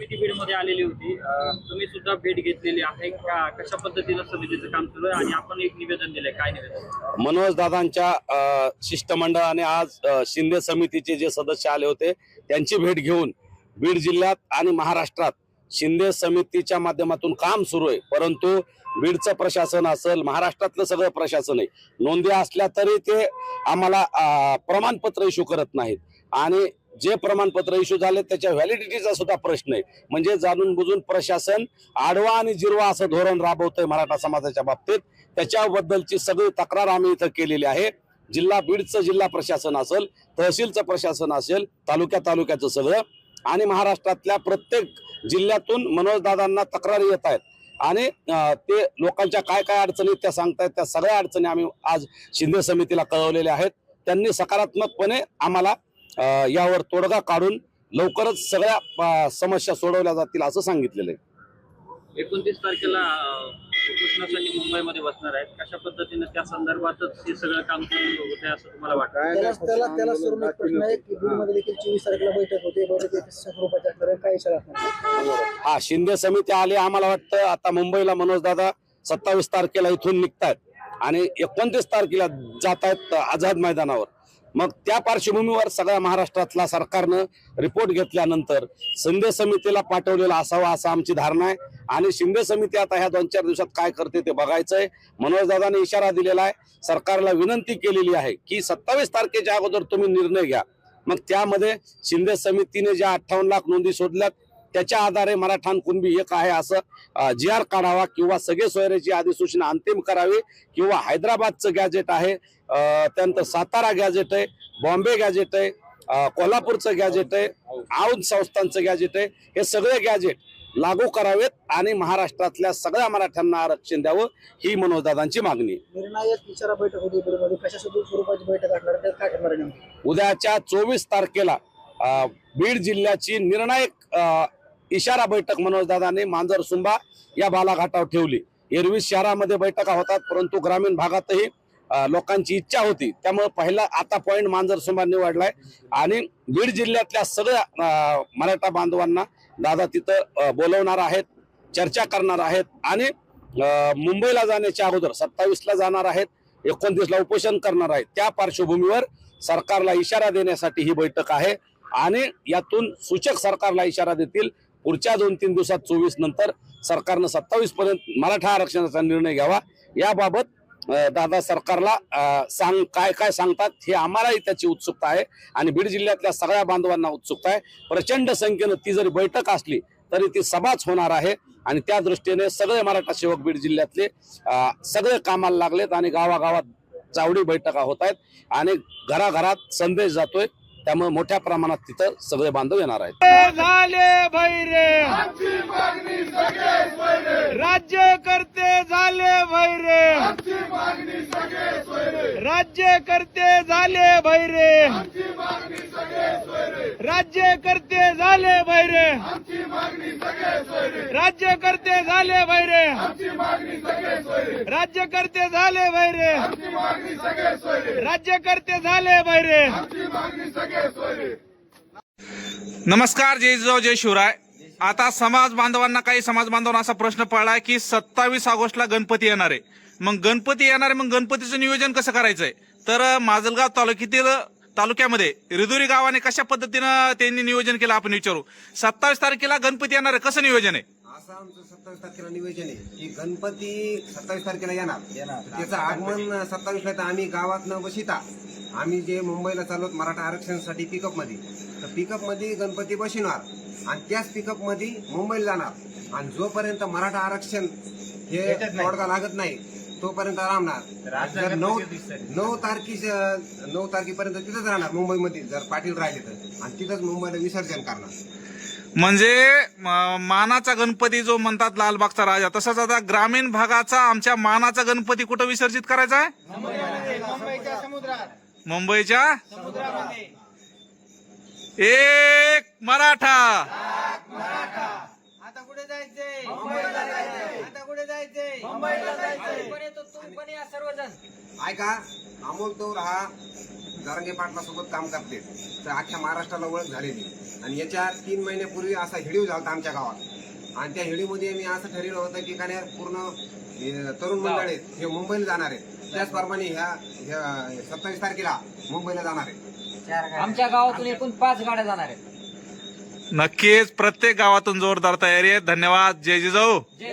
समिती मध्ये आलेली होती. तुम्ही सुद्धा भेट घेतलेली आहे. का कशा पद्धतीनं समितीचं काम सुरू आहे? आणि आपण एक निवेदन दिलंय. काय निवेदन? मनोज दादांच्या शिष्टमंडळाने आज शिंदे समितीचे जे सदस्य आले होते त्यांची भेट घेऊन बीड जिल्ह्यात आणि महाराष्ट्रात शिंदे समितीच्या माध्यमातून काम सुरू आहे. परंतु बीडचं प्रशासन असेल महाराष्ट्रातलं सगळं प्रशासन आहे. नोंदी असल्या तरी ते आम्हाला प्रमाणपत्र इश्यू करत नाहीत. आणि जे प्रमाणपत्र इश्यू झाले त्याच्या व्हॅलिडिटीचा सुद्धा प्रश्न आहे. म्हणजे जाणून बुजून प्रशासन आडवा आणि जिरवा असं धोरण राबवतंय मराठा समाजाच्या बाबतीत. त्याच्याबद्दलची सगळी तक्रार आम्ही इथं केलेली आहे. जिल्हा बीडचं जिल्हा प्रशासन असेल तहसीलचं प्रशासन असेल तालुक्या तालुक्याचं सगळं. आणि महाराष्ट्रातल्या प्रत्येक जिल्ह्यातून मनोजदादांना तक्रारी येत आहेत. आणि ते लोकांच्या काय काय अडचणी त्या सांगतायत त्या सगळ्या अडचणी आम्ही आज शिंदे समितीला कळवलेल्या आहेत. त्यांनी सकारात्मकपणे आम्हाला यावर तोडगा काढून लवकरच सगळ्या समस्या सोडवल्या जातील असं सांगितलेलं आहे. एकोणतीस तारखेला उपोषणासाठी मुंबईमध्ये बसणार आहेत. कशा पद्धतीनं त्या संदर्भातच हे सगळं काम होते असं तुम्हाला वाटतं? त्याला त्याला त्याला सोडून एक प्रश्न आहे की बीडमध्ये देखील चोवीस तारखेला बैठक होते. बैठक स्वरूपाची असणार आहे काय इशारा असणार हा शिंदे समिती आली आम्हाला वाटतं आता मुंबईला मनोज दादा सत्तावीस तारखेला इथून निघतायत. आणि एकोणतीस तारखेला जात आहेत आझाद मैदानावर. मग त्या पार्श्वभूमीवर सगळ्या महाराष्ट्रातला सरकारनं रिपोर्ट घेतल्यानंतर शिंदे समितीला पाठवलेला असावा असं आमची धारणा आहे. आणि शिंदे समिती आता ह्या दोन चार दिवसात काय करते ते बघायचं मनोज दादाने इशारा दिलेला आहे. सरकारला विनंती केलेली आहे की सत्तावीस तारखेच्या अगोदर तुम्ही निर्णय घ्या. मग त्यामध्ये शिंदे समितीने ज्या अठ्ठावन्न लाख नोंदी शोधल्यात त्याच्या आधारे मराठा आणि कुणबी एक आहे असं जी आर काढावा किंवा सगळे सोयऱ्याची अधिसूचना अंतिम करावी किंवा हैदराबादचं गॅजेट आहे त्यानंतर सातारा गॅजेट आहे बॉम्बे गॅजेट आहे कोल्हापूरचं गॅजेट आहे औंध संस्थांचं गॅजेट आहे हे सगळे गॅजेट लागू करावेत आणि महाराष्ट्रातल्या सगळ्या मराठ्यांना आरक्षण द्यावं ही मनोजदादांची मागणी? उद्याच्या चोवीस तारखेला बीड जिल्ह्याची निर्णायक इशारा बैठक मनोजदादांनी मांजर सुंबा या बालाघाटावर ठेवली. एरवी शहरामध्ये बैठका होतात परंतु ग्रामीण भागातही लोकांची इच्छा होती. त्यामुळे पहिला आता पॉईंट मांजर सुंबा निवडलाय. आणि बीड जिल्ह्यातल्या सगळ्या मराठा बांधवांना दादा तिथं बोलवणार आहेत चर्चा करणार आहेत. आणि मुंबईला जाण्याच्या अगोदर सत्तावीसला जाणार आहेत एकोणतीसला उपोषण करणार आहेत. त्या पार्श्वभूमीवर सरकारला इशारा देण्यासाठी ही बैठक आहे. आणि यातून सूचक सरकारला इशारा देतील पुढच्या दोन तीन दिवसात चोवीस नंतर सरकारनं सत्तावीस पर्यंत मराठा आरक्षणाचा निर्णय घ्यावा. याबाबत दादा सरकारला सांग काय काय सांगतात हे आम्हालाही त्याची उत्सुकता आहे आणि बीड जिल्ह्यातल्या सगळ्या बांधवांना उत्सुकता आहे. प्रचंड संख्येनं ती जरी बैठक असली तरी ती सभाच होणार आहे आणि त्या दृष्टीने सगळे मराठा सेवक बीड जिल्ह्यातले सगळे कामाला लागलेत आणि गावागावात चावडी बैठका होत आहेत आणि घराघरात संदेश जातोय. त्यामुळे मोठ्या प्रमाणात तिथं सगळे बांधव येणार आहेत. झाले भैरे. राज्य करते झाले भैरे. राज्य करते झाले भैरे. राज्य करते झाले भैरे. राज्य करते झाले भैरे राज्य करते झाले भैरे राज्य करते झाले भैरे नमस्कार जय जिजाऊ जय शिवराय. आता समाज बांधवांना काही समाज बांधवांना असा प्रश्न पडलाय की सत्तावीस ऑगस्टला गणपती येणार आहे. मग गणपती येणार आहे मग गणपतीचं नियोजन कसं करायचंय? तर माजलगाव तालुक्यातील तालुक्यामध्ये रिदुरी गावाने कशा पद्धतीनं त्यांनी नियोजन केलं आपण विचारू. सत्तावीस तारखेला गणपती येणार आहे कसं नियोजन आहे? असं आमचं सत्तावीस तारखेला नियोजन आहे की गणपती सत्तावीस तारखेला येणार. तर त्याचं आगमन सत्तावीसला तर आम्ही गावात न बसिता आम्ही जे मुंबईला चालवत मराठा आरक्षणासाठी पिकअपमध्ये तर पिकअपमध्ये गणपती बसविणार आणि त्याच पिकअपमध्ये मुंबईला जाणार. आणि जोपर्यंत मराठा आरक्षण हे तोडगा लागत नाही तोपर्यंत राहणार जर नऊ नऊ तारखे नऊ तारखेपर्यंत तिथंच राहणार मुंबईमध्ये जर पाटील राहिले तर. आणि तिथंच मुंबईला विसर्जन करणार. म्हणजे मानाचा गणपती जो म्हणतात लालबागचा राजा तसंच आता ग्रामीण भागाचा आमच्या मानाचा गणपती कुठं विसर्जित करायचा आहे? मुंबईच्या? एक मराठा. आता कुठे जायचंय आता कुठे जायचंय मुंबईला जायचंय पण येतो तू पण या सर्वजण. ऐका अमोल तोर हा जारंगे पाटला सोबत काम करते. तर अख्ख्या महाराष्ट्राला ओळख झालेली. आणि याच्या तीन महिन्यापूर्वी असा हिडीव झाला होता आमच्या गावात. आणि त्या हिडीमध्ये मी असं ठरवलं होतं की का नाही पूर्ण तरुण मंडळ आहेत हे मुंबईला जाणार आहेत. त्याचप्रमाणे ह्या सत्तावीस तारखेला मुंबईला जाणार आहेत. आमच्या गावातून एकूण पाच गाड्या जाणार आहेत. नक्कीच प्रत्येक गावातून जोरदार तयारी आहे. धन्यवाद. जय जिजाऊ. जय